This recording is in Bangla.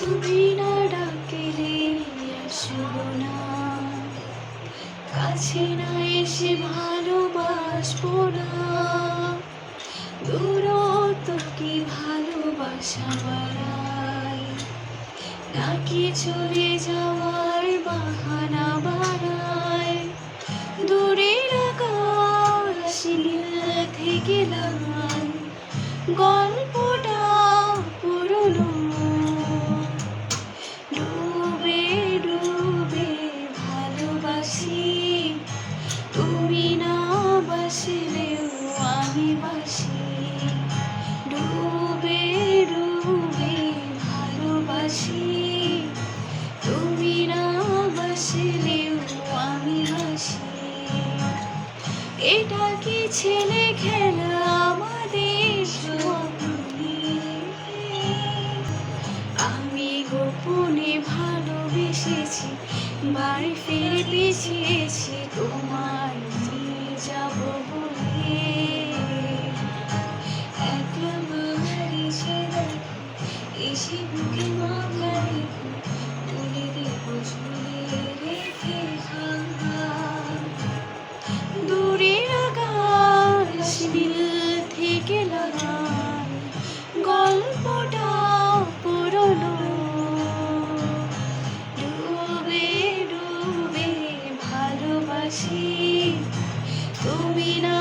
তুমি না ডাকলে আসব না। কাছে না এসে ভালোবাসবো না। দূরত্ব কি ভালোবাসা বাড়ায়? নাকি চলে যাওয়ার বাহানা বাড়ায়? দূরের আকাশ থেকে লাল গল্পটা ভালোবাসি। তুমি না বাসলেও আমি বাসি। ডুবে ডুবে ভালোবাসি। তুমি না বাসলেও আমি বাসি। এটা কি ছেলে খেলা আমাদের আমি গোপনে ভালোবেসেছি বাড়ি ফিরে পিছিয়েছি তোমার আসি তুমি না